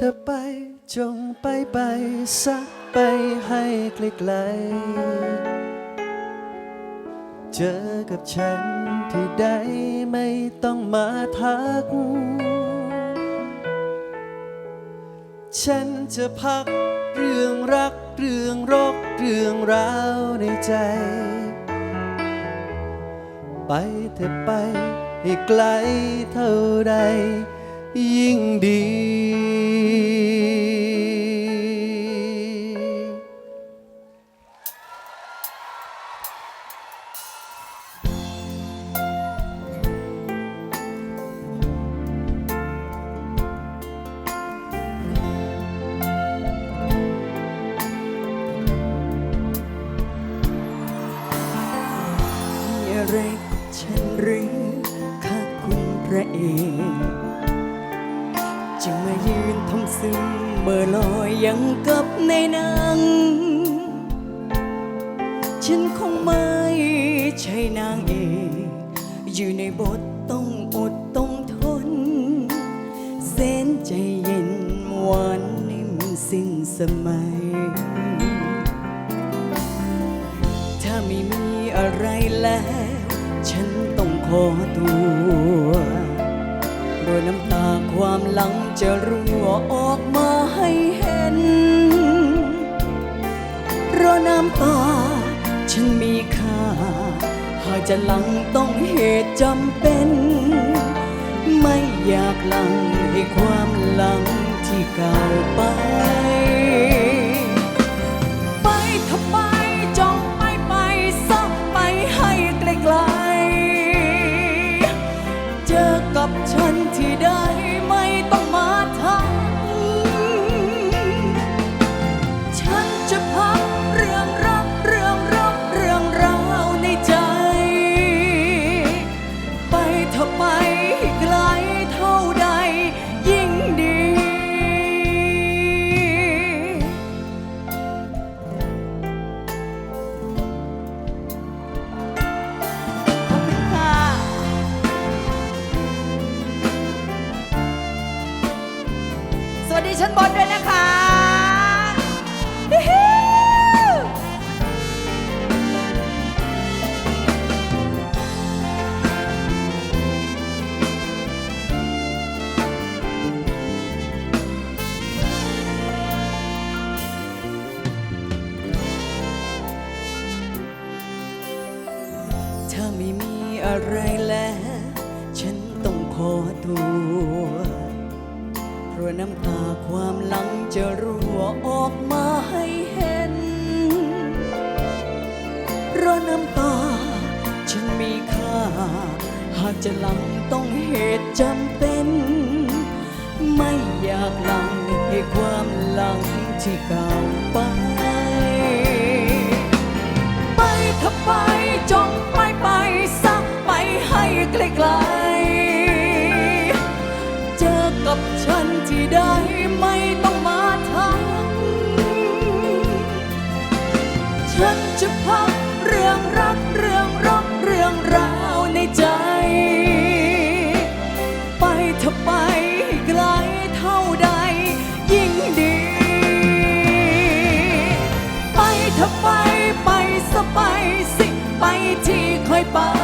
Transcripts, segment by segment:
เธอไปจงไปไปสักไปให้ไกลๆ เจอกับฉันที่ใดไม่ต้องมาทัก ฉันจะพักเรื่องรักเรื่องรกเรื่องราวในใจ ไปเธอไปให้ไกลเท่าใด ยิ่งดีมีอะไรกฉันหรือค่ะคุณพระเอกจึง ซึ้งเมื่อลอยยังกับในหนัง ฉันคงไม่ใช่นางเอกอยู่ในบทต้องอดต้องทน เส้นใจเย็นหวานนิ่มสิ้นสมัย ถ้าไม่มีอะไรแล้ว ฉันต้องขอตัว โดยน้ำตาความหลังจะรั่วออกมาให้เห็นเพราะน้ำตาฉันมีค่า หากจะหลังต้องเหตุจำเป็น ไม่อยากหลังให้ความหลังที่เก่าไป ไม่มีอะไรแล้ว ฉันต้องขอตัวเพราะน้ำตาความหลังจะรั่วออกมาให้เห็น เพราะน้ำตา ฉันมีค่า หากจะหลังต้องเหตุจำเป็น ไม่อยากหลังให้ความหลังที่เก่า ที่เ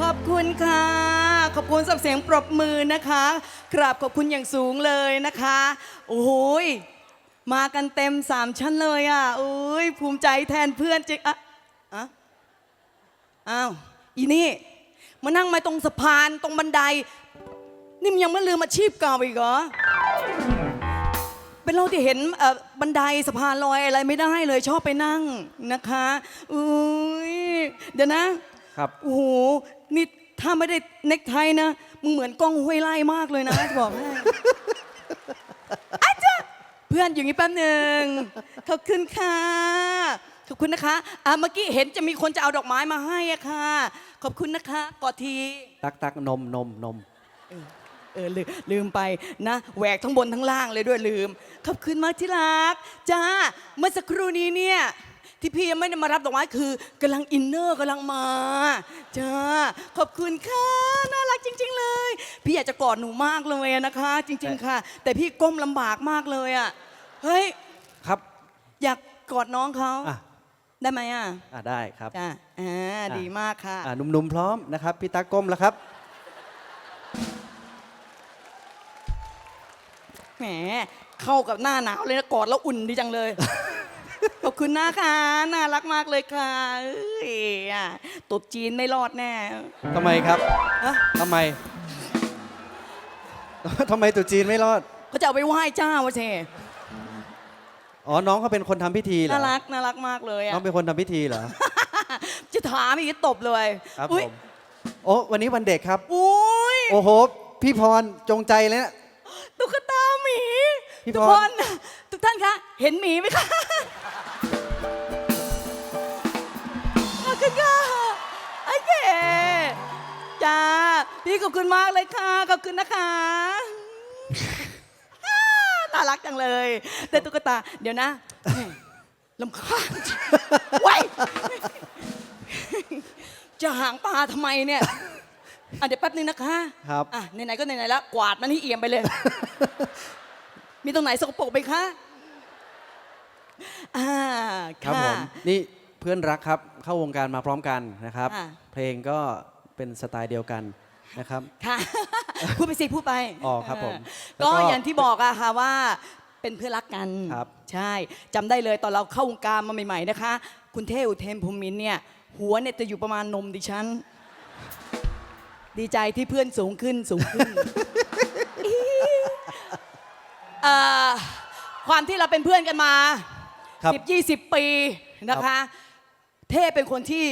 ขอบคุณค่ะ ขอบคุณสำหรับเสียงปรบมือนะคะกราบขอบคุณอย่างสูงเลยนะคะ โอ้โหยมากันเต็มสามชั้นเลยอะโอ้ยภูมิใจแทนเพื่อนจริงอะอะอ้าวอีนี่มานั่งมาตรงสะพานตรงบันได นี่มันยังไม่ลืมอาชีพเก่าอีกเหรอเป็นเราที่เห็นเอ่อบันไดสะพานลอยอะไรไม่ได้เลยชอบไปนั่งนะคะอุ้ยเดี๋ยวนะครับโอ้โห นี่ถ้าไม่ได้เน็กไทนะ มึงเหมือนกล้องห้วยไล่มากเลยนะจะบอกให้อาจ้ะเพื่อนอยู่นี่แป๊บหนึ่งขอบคุณค่ะ ขอบคุณนะคะอะเมื่อกี้เห็นจะมีคนจะเอาดอกไม้มาให้อะค่ะ ขอบคุณนะคะกอดทีตักตักนมนมนมเออลืมลืมไปนะแหวกทั้งบนทั้งล่างเลยด้วยลืม ขอบคุณมากที่รักจ้าเมื่อสักครู่นี้เนี่ย ที่พี่ยังไม่ได้มารับดอกไม้คือกำลังอินเนอร์กำลังมาจ้าขอบคุณค่ะน่ารักจริง ๆ เลย พี่อยากจะกอดหนูมากเลยอะนะคะ จริง ๆ ค่ะ แต่พี่ก้มลำบากมากเลยอะเฮ้ยครับอยากกอดน้องเขาอะได้ไหมอะอะได้ครับจ้าอ่าดีมากค่ะอะหนุ่มๆพร้อมนะครับพี่ตักก้มแล้วครับแหมเข้ากับหน้าหนาวเลยนะกอดแล้วอุ่นดีจังเลย ขอบคุณนะคะน่ารักมากเลยค่ะเอ้ยอะตบจีนไม่รอดแน่ทำไมครับฮะทำไม ทำไมตุ๊จีนไม่รอด เขาจะเอาไปไหว้เจ้าวะเชอ๋อ น้องเขาเป็นคนทำพิธีเหรอ น่ารักน่ารักมากเลยน้อะองเป็นคนทำพิธีเหรอ จะถามอีกจะตบเลยครับอุ๊ผยม โอ้ วันนี้วันเด็กครับ อุ้ย โอ้โห พี่พรจงใจเลยนะ ตุ๊กตาหมีพี่ทุกพครนทุกท่านคะ เห็นหมีไหมคะ จ้า พี่ขอบคุณมากเลยค่ะ ขอบคุณนะคะน่ารักจังเลย แต่ตุ๊กตา เดี๋ยวนะแหม่ลำคาญไว้ยจะหางปลาทำไมเนี่ยอะเดี๋ยวแป๊บนึงนะคะครับอะไหนๆก็ไหนๆแล้วกวาดมันให้เอี่ยมไปเลย มีตรงไหนสกปรกไหมคะอ่าครับะผมนี่เพื่อนรักครับเข้าวงการมาพร้อมกันนะครับค่ะเพลงก็ เป็นสไตล์เดียวกันนะครับ ค่ะ พูดไปสิพูดไปอ๋อครับผมเออแล้วก็ก็อย่างที่บอกอะค่ะว่าเป็นเพื่อนรักกัน ครับ ใช่จำได้เลยตอนเราเข้าวงการมาใหม่ๆนะคะ คุณเทอุเทนพรหมินทร์เนี่ย หัวเนี่ยจะอยู่ประมาณนมดิฉัน ดีใจที่เพื่อนสูงขึ้นสูงขึ้นเอ่อความที่เราเป็นเพื่อนกันมาครับ สิบยี่สิบปีนะคะ เท่เป็นคนที่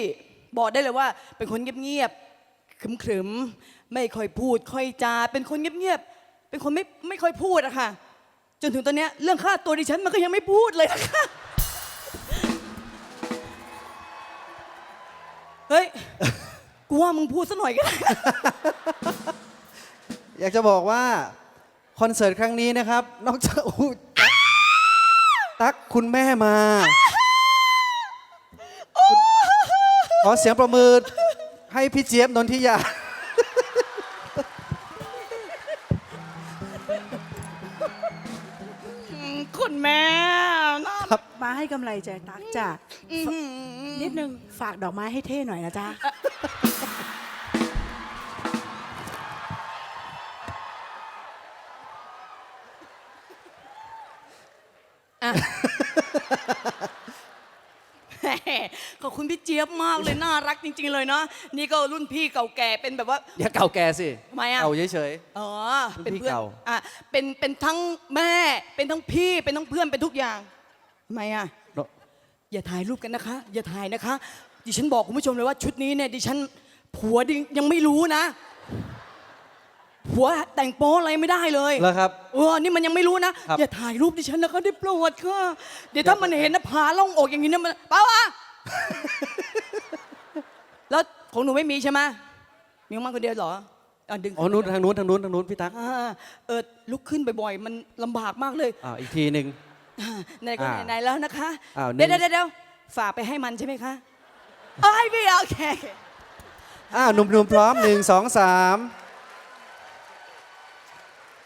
บอกได้เลยว่าเป็นคนเงียบๆ ขรึมๆ ไม่ค่อยพูด ค่อยจา เป็นคนเงียบๆ เป็นคนไม่ไม่ค่อยพูดอะค่ะ จนถึงตอนเนี้ยเรื่องค่าตัวดิฉันมันก็ยังไม่พูดเลยนะคะเฮ้ย กูว่ามึงพูดซะหน่อยก็ได้ อยากจะบอกว่า คอนเสิร์ตครั้งนี้นะครับ นอกจากอู้ตั๊กตักคุณแม่มาคุณขอเสียงประมือ ให้พี่เจี๊ยบนนทิยาคุณแม่น่ามาให้กำไรใจตักจ้ะ อื้อหือนิดนึงฝากดอกไม้ให้เท่หน่อยนะจ๊ะอ่ อบคุณพี่เจี๊ยบมากเลยน่ารักจริง ๆ เลยเนาะนี่ก็รุ่นพี่เก่าแก่เป็นแบบว่า อย่าเก่าแก่สิทำไมอะ เก่าเฉย อ๋อรุ่นเป็นพี่เพื่อนเก่า อะเป็นเป็นทั้งแม่ เป็นทั้งพี่เป็นทั้งเพื่อนเป็นทุกอย่างทำไมอะๆเนอะอย่าถ่ายรูปกันนะคะ อย่าถ่ายนะคะ ดิฉันบอกคุณผู้ชมเลยว่าชุดนี้เนี่ยดิฉันผัวดิยังไม่รู้นะ ผัวแต่งโป๊อะไรไม่ได้เลยแล้วครับ เออนี่มันยังไม่รู้นะ ครับอย่าถ่ายรูปดิฉันนะคะได้โปรดค่ะ เดี๋ยวถ้ามันเห็นนะผาล่องอกอย่างนี้เนี่ยมันเปล่าวะ แล้วของหนูไม่มีใช่ไหมมีของมันคนเดียวเหรออะดึงอ๋อนู้นทางนู้นทางนู้นทางนู้นพี่ตั๊กอ่าเออลุกขึ้นบ่อยๆ มันลำบากมากเลยอ่าอีกทีหนึ่ง อ่าไหนก็อ่าไหนๆแล้วนะคะ อ้าวหนึ่เดี๋ยง วเดี๋ยวเดี๋ยวฝากไปให้มันใช่ไหมคะเอ้ยพี่โอเค อ้าวหนุ่มๆพร้อมหนึ่งสองสาม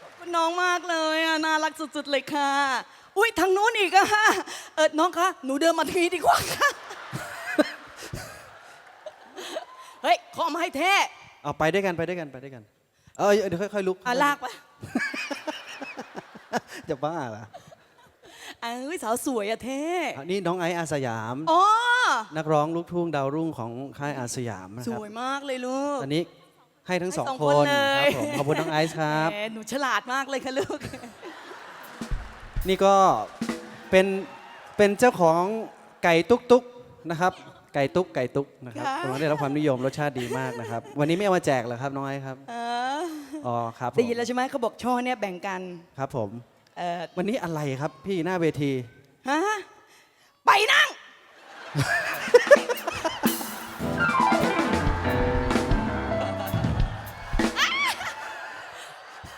ขอบคุณน้องมากเลยอะน่ารักสุดๆเลยค่ะ อุ้ยทางนู้นอีกอะค่ะเออน้องคะ หนูเดินมาทีดีกว่าค่ะ เฮ้ยขอมาให้แท้เอาไปด้วยกันไปด้วยกันไปด้วยกัน เออเดี๋ยวค่อยๆลุกอะลากไปจะบ้าเหรอเอ้ยสาวสวยอะเท่อะนี่น้องไอซ์อาสยามอ๋อนักร้องลูกทุ่งดาวรุ่งของค่ายอาสยามนะสครับวยมากเลยลูกอันนี้ให้ทั้งให้สองสองคคนนเลคยรับผมขอบคุณน้องไอซ์ครับแหมหนูฉลาดมากเลยค่ะลูก นี่ก็เป็นเป็นเจ้าของไก่ตุ๊กตุ๊กนะครับ ไก่ตุ๊กไก่ตุ๊กนะครับค่ะ กำลังได้รับความนิยมรสชาติดีมากนะครับ วันนี้ไม่เอามาแจกเหรอครับน้องไอซ์ครับเอออ๋อครับผมได้ยินแล้วใช่ไหมเขาบอกช่อเนี่ยแบ่งกันครับผม เออวันนี้อะไรครับพี่หน้าเวที ฮะไปนั่ง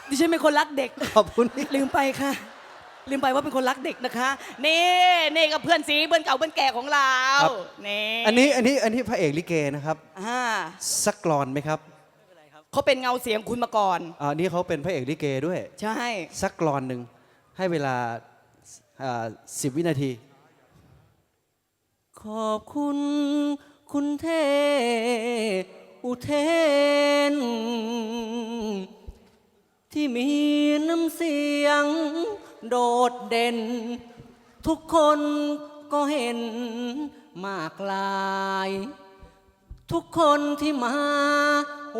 ดิฉันเป็นคนรักเด็ก ขอบคุณนี่ลืมไปค่ะ ลืมไปว่าเป็นคนรักเด็กนะคะ นี่นี่กับเพื่อนสีเพื่อนเก่าเพื่อนแก่ของเรานี่อันนี้อันนี้อันนี้พระเอกลิเกนะครับ อ่าสักกรอนไหมครับเขาเป็นเงาเสียงคุณมาก่อน อ่านี่เขาเป็นพระเอกลิเกด้วย ใช่ สักกรอนหนึ่งให้เวลาสิบวินาที ขอบคุณ คุณเท อุเทน ที่มีน้ำเสียง โดดเด่น ทุกคนก็เห็นมากลาย ทุกคนที่มา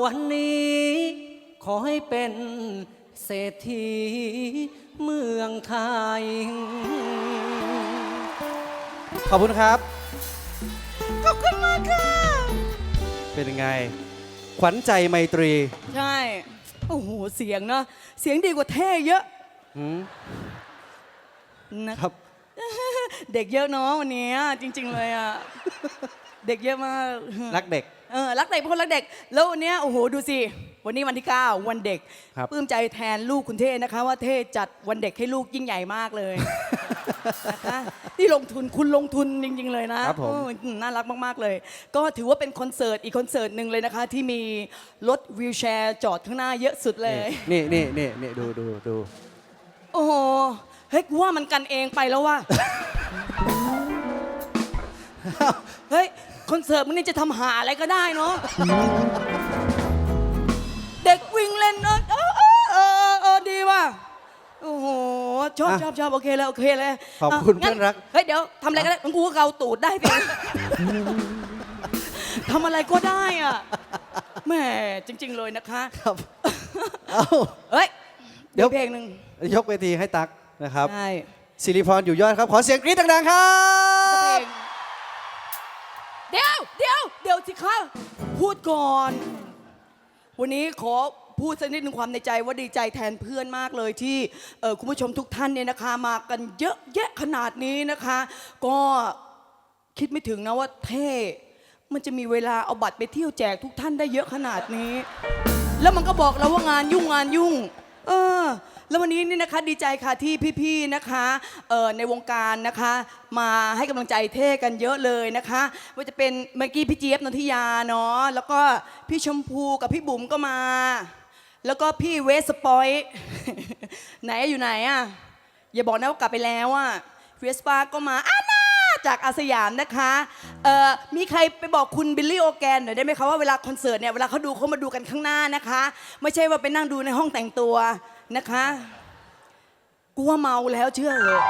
วันนี้ ขอให้เป็นเศรษฐีเมืองไทย ขอบคุณครับ ขอบคุณมากค่ะ เป็นยังไง ขวัญใจไมตรีใช่ โอ้โห เสียงเนาะเสียงดีกว่าเท่เยอะ หืม นะ ครับ เด็กเยอะเนาะวันนี้จริง ๆ เลยอะ เด็กเยอะมาก รักเด็ก เออรักเด็กเป็นคนรักเด็ก แล้ววันเนี้ยโอ้โหดูสิ วันนี้วันที่ 9 วันเด็กครับ ปลื้มใจแทนลูกคุณเท่นะคะ ว่าเท่จัดวันเด็กให้ลูกยิ่งใหญ่มากเลย นะคะที่ลงทุนคุณลงทุนจริง ๆ เลยนะครับผมโอ้ยน่ารักมาก ๆ เลย ก็ถือว่าเป็นคอนเสิร์ตอีกคอนเสิร์ตหนึ่งเลยนะคะ ที่มีรถวิวแชร์จอดข้างหน้าเยอะสุดเลย นี่นี่นี่นี่ดูดูดู โอ้โห เฮ้ยกูว่ามันกันเองไปแล้วว่ะ เฮ้ยคอนเสิร์ตมึงนี่จะทำหาอะไรก็ได้เนาะ เด็กวิ่งเล่นเออเออเออเออเออดีว่ะ โอ้โหชอบอะชอบชอบโอเคเลยโอเคเลยขอบคุณะงั้เพื่อนรัก เฮ้ยเดี๋ยวทำอะไรก็ได้มันกูก็เกาตูดได้สิทำอะไรก็ได้อะแหม่จริง ๆ เลยนะคะ ครับ เอ้า เฮ้ยเดี๋ยวมีเพลงหนึ่งยกเวทีให้ตัก นะครับใช่สิริพรอยู่ยอดครับ ขอเสียงกรี๊ดดังๆครัเพลบ งเดี๋ยวเดี๋ยวเดี๋ยวสิคะพูดก่อน วันนี้ขอพูดสักนิดหนึ่งความในใจว่าดีใจแทนเพื่อนมากเลยที่เอ่อคุณผู้ชมทุกท่านเนี่ยนะคะ มากันเยอะแยะขนาดนี้นะคะ ก็คิดไม่ถึงนะว่าเท่มันจะมีเวลาเอาบัตรไปเที่ยวแจกทุกท่านได้เยอะขนาดนี้ แล้วมันก็บอกเราว่างานยุ่งงานยุ่ง เออ แล้ววันนี้นี่นะคะดีใจค่ะที่พี่ๆนะคะเอ่อในวงการนะคะ มาให้กำลังใจเท่กันเยอะเลยนะคะว่าจะเป็นเมื่อกี้พี่เจี๊ยบนนทิยาเนาะแล้วก็พี่ชมพูกับพี่บุ๋มก็มา แล้วก็พี่เวสปอยไหนอยู่ไหนอะอย่าบอกนะว่ากลับไปแล้วอะเวสปาก็มาอาน่าจากอาสยามนะคะเอ่อมีใครไปบอกคุณบิลลี่โอแกนหน่อยได้ไหมคะว่าเวลาคอนเสิร์ตเนี่ยเวลาเขาดูเขามาดูกันข้างหน้านะคะ ไม่ใช่ว่าไปนั่งดูในห้องแต่งตัว นะคะ กูว่าเมาแล้วเชื่อเหอะ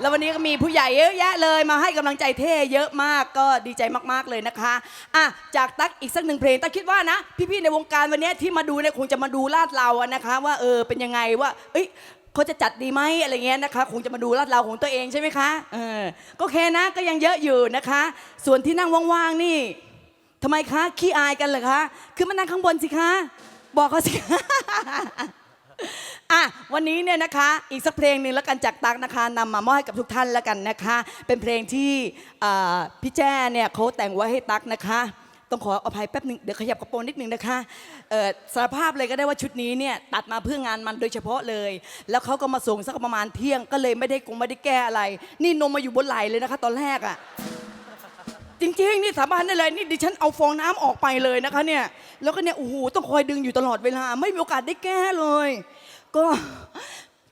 แล้ววันนี้ก็มีผู้ใหญ่เยอะแยะเลยมาให้กำลังใจเท่เยอะมากก็ดีใจมากๆเลยนะคะอะจากตั๊กอีกสักหนึ่งเพลงตั๊กคิดว่านะ พี่ๆในวงการวันนี้ที่มาดูเนี่ยคงจะมาดูลาดเราอะนะคะ ว่าเออเป็นยังไงว่า เอ้ยเขาจะจัดดีไหมอะไรเงี้ยนะคะคงจะมาดูลาดเราของตัวเองใช่ไหมคะเออก็แค่นะก็ยังเยอะอยู่นะคะ ส่วนที่นั่งว่างๆนี่ ทำไมคะ ขี้อายกันเหรอคะขึ้นมานั่งข้างบนสิคะ บอกเขาสิคะอะวันนี้เนี่ยนะคะอีกสักเพลงหนึ่งแล้วกันจากตั๊กนะคะนำมามอบให้กับทุกท่านแล้วกันนะคะ เป็นเพลงที่พี่แจ้เนี่ยเขาแต่งไว้ให้ตั๊กนะคะ ต้องขออภัยแป๊บหนึ่งเดี๋ยวขยับกระโปรงนิดนึงนะคะสารภาพเลยก็ได้ว่าชุดนี้เนี่ยตัดมาเพื่องานมันโดยเฉพาะเลย แล้วเขาก็มาส่งสักประมาณเที่ยงก็เลยไม่ได้คงไม่ได้แก้อะไร นี่นมมาอยู่บนไหลเลยนะคะ ตอนแรกอะ จริงๆ นี่สาบานได้เลยนี่ดิฉันเอาฟองน้ำออกไปเลยนะคะเนี่ย แล้วก็เนี่ยโอ้โหต้องคอยดึงอยู่ตลอดเวลา ไม่มีโอกาสได้แก้เลย ก็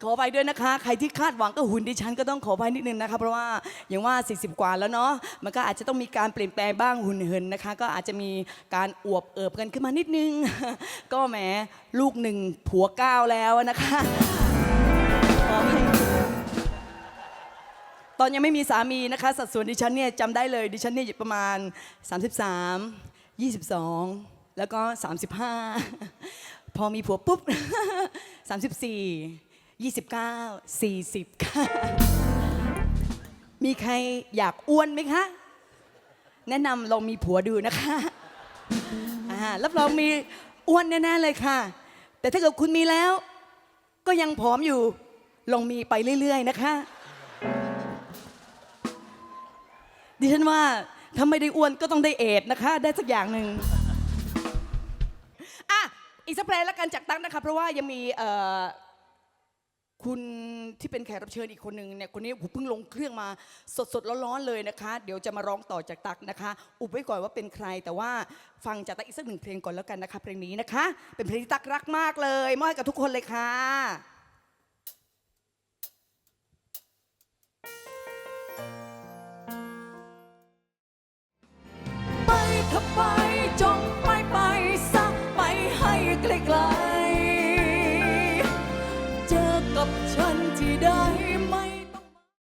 ขอไปด้วยนะคะ ใครที่คาดหวังก็หุ่นดิฉันก็ต้องขอไปนิดนึงนะคะ เพราะว่าอย่างว่า 40 กว่าแล้วเนาะมันก็อาจจะต้องมีการเปลี่ยนแปลงบ้างหุ่นเหินนะคะ ก็อาจจะมีการอวบเอิบกันขึ้นมานิดนึง ก็แหมลูกหนึ่งผัวเก้าแล้วนะคะ ตอนยังไม่มีสามีนะคะ สัดส่วนดิฉันเนี่ยจำได้เลย ดิฉันเนี่ยอยู่ประมาณ 33 22 แล้วก็ 35 พอมีผัวปุ๊บ 34 29 40 ค่ะ มีใครอยากอ้วนไหมคะ แนะนำลองมีผัวดูนะคะอ่ารับรองมีอ้วนแน่ๆเลยค่ะ แต่ถ้าเกิดคุณมีแล้ว ก็ยังผอมอยู่ลองมีไปเรื่อย ๆ นะคะ ดิฉันว่าถ้าไม่ได้อ้วนก็ต้องได้เอดนะคะ ได้สักอย่างหนึ่งอะอีกสักเพลงแล้วกันจากตั้งนะคะ เพราะว่ายังมีเอ่อคุณที่เป็นแขกรับเชิญอีกคนหนึ่งเนี่ยคนนี้ผมเพิ่งลงเครื่องมาสดสดร้อนๆเลยนะคะ เดี๋ยวจะมาร้องต่อจากตักนะคะ อุบไว้ก่อนว่าเป็นใคร แต่ว่าฟังจากตักอีกสักหนึ่งเพลงก่อนแล้วกันนะคะเพลงนี้นะคะ เป็นเพลงที่ตักรักมากเลยมอบให้กับทุกคนเลยค่ะ goodbye.